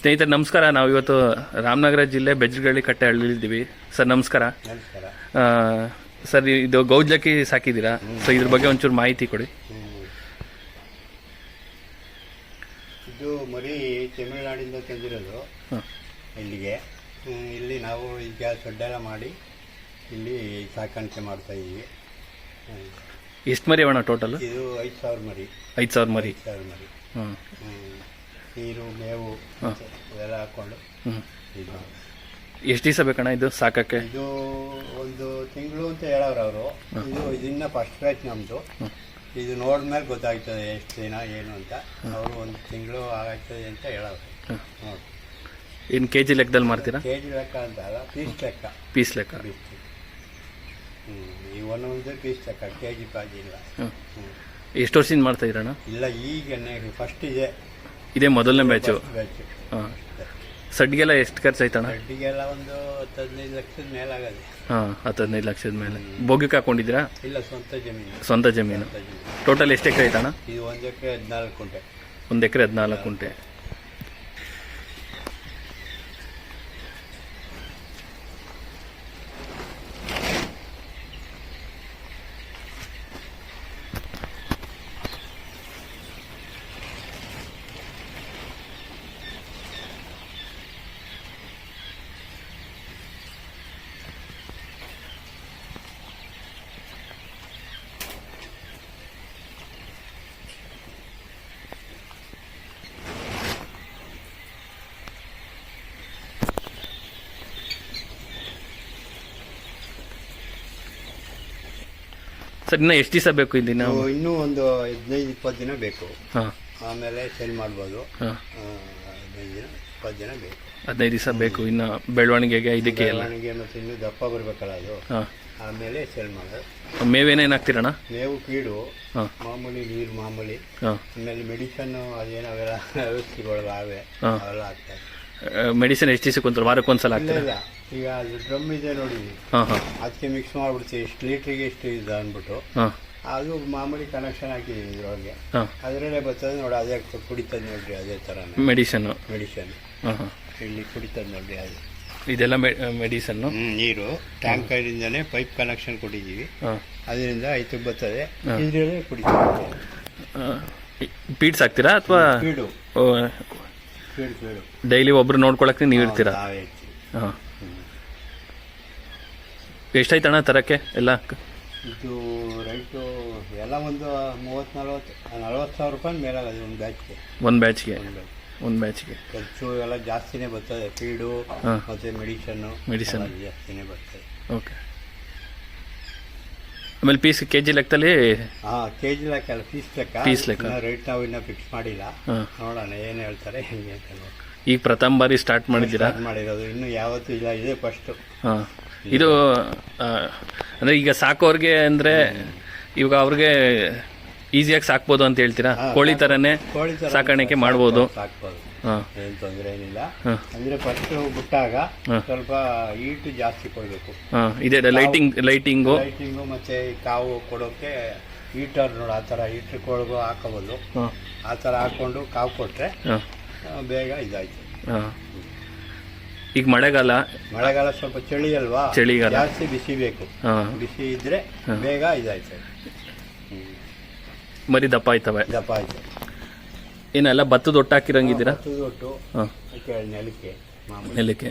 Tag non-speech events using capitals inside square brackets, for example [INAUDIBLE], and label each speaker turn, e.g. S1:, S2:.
S1: ಸ್ನೇಹಿತರೆ ನಮಸ್ಕಾರ. ನಾವು ಇವತ್ತು ರಾಮನಗರ ಜಿಲ್ಲೆ ಬೆಜ್ರಗಳ್ಳಿ ಕಟ್ಟೆ ಹಳ್ಳಿಲಿದ್ದೀವಿ ಸರ್ ನಮಸ್ಕಾರ. ಸರ್ ಇದು ಗೌಜ್ಲಕ್ಕಿ ಸಾಕಿದ್ದೀರಾ? ಸೊ ಇದ್ರ ಬಗ್ಗೆ ಒಂಚೂರು ಮಾಹಿತಿ ಕೊಡಿ.
S2: ಇದು ಮರಿ ತಮಿಳುನಾಡಿಂದ ತಂದಿರೋದು ಇಲ್ಲಿಗೆ. ಇಲ್ಲಿ ನಾವು ಈಗ ಸೊಡ್ಡೆಲ್ಲ ಮಾಡಿ ಇಲ್ಲಿ ಸಾಕಾಣಿಕೆ ಮಾಡ್ತಾ ಇದ್ದೀವಿ.
S1: ಎಷ್ಟು ಮರಿ ಅಣ್ಣ ಟೋಟಲ್?
S2: ಇದು ಐದು ಸಾವಿರ ಮರಿ.
S1: ಐದು ಸಾವಿರ ಮರಿ.
S2: ಸಾವಿರ ಮರಿ.
S1: ಹ್ಞೂ.
S2: ನೀರು ಮೇವು
S1: ಇದೆಲ್ಲ
S2: ಇವೆಲ್ಲ ಹಾಕೊಂಡು ಇದು.
S1: ಎಷ್ಟು ದಿವಸ ಬೇಕಣ್ಣ ಇದು ಸಾಕಕ್ಕೆ?
S2: ಇದು ಒಂದು ತಿಂಗಳು ಅಂತ ಹೇಳೋರು ಅವರು. ಇದು ಇದನ್ನ ಫಸ್ಟ್ ಬ್ಯಾಚ್ ನಮ್ಮದು ಇದು ನೋಡಿದ್ಮೇಲೆ ಗೊತ್ತಾಗ್ತದೆ ಎಷ್ಟು ದಿನ ಏನು ಅಂತ. ಅವರು ಒಂದು ತಿಂಗಳು ಆಗ್ತದೆ ಅಂತ ಹೇಳವ್ರು. ನೋಡಿ.
S1: ಇನ್ನು ಕೆ ಜಿ ಲೆಕ್ಕದಲ್ಲಿ ಮಾಡ್ತೀರಾ?
S2: ಕೆ ಜಿ ಲೆಕ್ಕ ಅಂತ ಅಲ್ಲ ಪೀಸ್ ಲೆಕ್ಕ.
S1: ಪೀಸ್ ಲೆಕ್ಕ.
S2: ಪೀಸ್ ಹ್ಞೂ ಈ ಒಂದೊಂದು ಪೀಸ್ ಲೆಕ್ಕ ಕೆ ಜಿ ಪಾಜಿ ಇಲ್ಲ.
S1: ಎಷ್ಟು ವರ್ಷದಿಂದ ಮಾಡ್ತಾ ಇದ್ದೀರಣ್ಣ?
S2: ಇಲ್ಲ ಈಗ ಫಸ್ಟ್ ಇದೆ.
S1: ಇದೇ ಮೊದಲನೇ ಬ್ಯಾಚು
S2: ಬ್ಯಾಚ್
S1: ಹಾಂ. ಸಡ್ಗೆಲ್ಲ ಎಷ್ಟು ಖರ್ಚಾಯ್ತಣ್ಣ?
S2: ಬಡ್ಡಿಗೆಲ್ಲ ಒಂದು ಹತ್ತು ಹದಿನೈದು ಲಕ್ಷದ ಮೇಲಾಗದೆ.
S1: ಹಾಂ ಹತ್ತು ಹದಿನೈದು ಲಕ್ಷದ ಮೇಲೆ. ಹಾಕೊಂಡಿದ್ದೀರಾ?
S2: ಇಲ್ಲ ಸ್ವಂತ ಜಮೀನು.
S1: ಸ್ವಂತ ಜಮೀನು.
S2: ಸ್ವಂತ ಜಮೀನು.
S1: ಟೋಟಲ್ ಎಷ್ಟು ಎಕರೆ ಆಯ್ತಣ್ಣ
S2: ಇದು ಒಂದು ಎಕರೆ ಹದಿನಾಲ್ಕು ಕುಂಟೆ.
S1: ಒಂದು ಎಕರೆ ಹದಿನಾಲ್ಕು ಕುಂಟೆ. ಸರ್ ಇನ್ನು ಎಷ್ಟು ದಿವಸ ಬೇಕು ಇಲ್ಲಿ
S2: ನಾವು ಇನ್ನೂ ಒಂದು ಹದಿನೈದು ಇಪ್ಪತ್ತು ದಿನ ಬೇಕು.
S1: ಹಾಂ.
S2: ಆಮೇಲೆ ಸೇಲ್ ಮಾಡ್ಬೋದು.
S1: ಹಾಂ.
S2: ಹದಿನೈದು ದಿನ ಇಪ್ಪತ್ತು ದಿನ ಬೇಕು.
S1: ಹದಿನೈದು ದಿವಸ ಬೇಕು ಇನ್ನು ಬೆಳವಣಿಗೆಗೆ ಇದಕ್ಕೆ ಎಲ್ಲ.
S2: ಬೆಳವಣಿಗೆ ಮತ್ತು ಇನ್ನೂ ದಪ್ಪ ಬರಬೇಕಲ್ಲ ಅದು.
S1: ಹಾಂ.
S2: ಆಮೇಲೆ ಸೇಲ್ ಮಾಡೋದು
S1: ಮೇವೇನೇನು ಹಾಕ್ತೀರಣ್ಣ
S2: ಮೇವು ಕೀಡು
S1: ಹಾಂ.
S2: ಮಾಮೂಲಿ ನೀರು ಮಾಮೂಲಿ.
S1: ಹಾಂ.
S2: ಆಮೇಲೆ ಮೆಡಿಸನ್ ಅದೇನು ಅವೆಲ್ಲ [LAUGHS] ಔಷಧಿಗಳು ಅವೆ
S1: ಹಾಂ.
S2: ಅವೆಲ್ಲ ಹಾಕ್ತಾರೆ.
S1: ಮೆಡಿಸಿನ್ ಎಷ್ಟು ದಿವಸಕ್ಕೆ ಒಂದ್ಸಲ ವಾರಕ್ಕೆ ಒಂದ್ಸಲ
S2: ಇಲ್ಲ
S1: ಹಾಕ್ತೀರಾ?
S2: ಇಲ್ಲ. ಈಗ ಅದು ಡ್ರಮ್ ಇದೆ ನೋಡಿ.
S1: ಹಾಂ ಹಾಂ.
S2: ಅದಕ್ಕೆ ಮಿಕ್ಸ್ ಮಾಡ್ಬಿಡ್ತೀವಿ ಎಷ್ಟು ಲೀಟ್ರಿಗೆ ಎಷ್ಟು ಇದು ಅಂದ್ಬಿಟ್ಟು.
S1: ಹಾಂ.
S2: ಅದು ಮಾಮೂಲಿ ಕನೆಕ್ಷನ್ ಹಾಕಿದ್ದೀವಿ ಇದ್ರೊಳಗೆ.
S1: ಹಾಂ.
S2: ಅದರಲ್ಲೇ ಬರ್ತದೆ ನೋಡಿ ಅದೇ ಕುಡಿತದೆ ನೋಡ್ರಿ ಅದೇ ಥರ
S1: ಮೆಡಿಸನ್ನು
S2: ಮೆಡಿಸನ್
S1: ಹಾಂ ಹಾಂ.
S2: ಇಲ್ಲಿ ಕುಡಿತದೆ ನೋಡ್ರಿ ಅದು.
S1: ಇದೆಲ್ಲ ಮೆಡಿಸನ್ನು
S2: ನೀರು. ನೀರು ಟ್ಯಾಂಕರಿಂದನೇ ಪೈಪ್ ಕನೆಕ್ಷನ್ ಕೊಟ್ಟಿದ್ದೀವಿ. ಅದರಿಂದ ಐತು ಬರ್ತದೆ. ಇದರಲ್ಲೇ ಕುಡಿತೀವಿ
S1: ಪೀಡ್ಸ್ ಹಾಕ್ತೀರಾ ಅಥವಾ? ಡೈಲಿ ಒಬ್ರು ನೋಡ್ಕೊಳಕ್ಕೆ ನೀವು ಇರ್ತೀರಾ? ಹಾಂ. ಎಷ್ಟಾಯ್ತಣ್ಣ ತರಕ್ಕೆ ಎಲ್ಲ?
S2: ಇದು ರೈಟು ಎಲ್ಲ ಒಂದು ಮೂವತ್ತು ನಲ್ವತ್ತು ನಲ್ವತ್ತು ಸಾವಿರ ರೂಪಾಯಿ ಮೇಲಾಗದು ಒಂದು ಬ್ಯಾಚ್ಗೆ
S1: ಒಂದು ಬ್ಯಾಚ್ಗೆ
S2: ಒಂದು ಬ್ಯಾಚ್
S1: ಒಂದು ಬ್ಯಾಚ್ಗೆ
S2: ಖರ್ಚು ಎಲ್ಲ ಜಾಸ್ತಿನೇ ಬರ್ತದೆ ಫೀಡು. ಮತ್ತು ಮೆಡಿಸನ್ನು ಮೆಡಿಸನ್ ಜಾಸ್ತಿನೇ ಬರ್ತದೆ.
S1: ಓಕೆ ಆಮೇಲೆ ಪೀಸ್ ಕೆ ಜಿ ಲೆಕ್ಕದಲ್ಲಿ?
S2: ಹಾಂ ಕೆ ಜಿ ಲೆಕ್ಕ ಅಲ್ಲ ಪೀಸ್ ಲೆಕ್ಕ.
S1: ಪೀಸ್ ಲೆಕ್ಕ.
S2: ರೇಟ್ ನಾವು ಇನ್ನೂ ಫಿಕ್ಸ್ ಮಾಡಿಲ್ಲ. ನೋಡೋಣ ಏನು ಹೇಳ್ತಾರೆ ಹೆಂಗೆ ಅಂತ
S1: ಈಗ ಪ್ರಥಮ ಬಾರಿ ಸ್ಟಾರ್ಟ್ ಮಾಡಿದ್ದೀರಾ?
S2: ಮಾಡಿರೋದು ಇನ್ನು ಯಾವತ್ತೂ ಇಲ್ಲ ಇದೇ ಫಸ್ಟು
S1: ಹಾಂ. ಇದು ಅಂದರೆ ಈಗ ಸಾಕೋರಿಗೆ ಅಂದ್ರೆ ಇವಾಗ ಅವ್ರಿಗೆ ಈಸಿಯಾಗಿ ಸಾಕ್ಬೋದು ಅಂತ ಹೇಳ್ತೀರಾ? ಕೋಳಿ ಥರನೇ
S2: ಕೋಳಿ
S1: ಸಾಕಾಣಿಕೆ ಮಾಡ್ಬೋದು. ಹಾಂ.
S2: ಏನು ತೊಂದರೆ ಏನಿಲ್ಲ. ಅಂದ್ರೆ ಫಸ್ಟ್ ಬಿಟ್ಟಾಗ ಸ್ವಲ್ಪ ಹೀಟ್ ಜಾಸ್ತಿ ಕೊಡಬೇಕು.
S1: ಹಾಂ ಇದೆ ಲೈಟಿಂಗ್ ಲೈಟಿಂಗು
S2: ಲೈಟಿಂಗು ಮತ್ತು ಕಾವು ಕೊಡೋಕ್ಕೆ ಹೀಟರ್ ನೋಡಿ ಆ ತರ ಹೀಟರ್ ಕೊಳಗು ಹಾಕೋಬೋದು. ಆ ತರ ಹಾಕೊಂಡು ಕಾವು ಕೊಟ್ಟರೆ
S1: ಹಾಂ.
S2: ಬೇಗ ಇದಾಯ್ತು.
S1: ಹಾಂ. ಈಗ ಮಳೆಗಾಲ.
S2: ಮಳೆಗಾಲ ಸ್ವಲ್ಪ ಚಳಿ ಅಲ್ವಾ
S1: ಚಳಿಗಾಲ.
S2: ಜಾಸ್ತಿ ಬಿಸಿ ಬೇಕು.
S1: ಹಾಂ.
S2: ಬಿಸಿ ಇದ್ರೆ ಬೇಗ ಇದಾಯ್ತದೆ.
S1: ಮರಿ ದಪ್ಪ ಆಯ್ತವೆ.
S2: ದಪ್ಪ ಆಯ್ತು
S1: ಏನೆಲ್ಲ ಭತ್ತದ ಒಟ್ಟು ಹಾಕಿರಂಗಿದ್ದೀರಾ?
S2: ಭತ್ತದ ಒಟ್ಟು
S1: ಹಾಂ.
S2: ನೆಲಕ್ಕೆ ಮಾಮೂಲಿ.
S1: ನೆಲಕ್ಕೆ.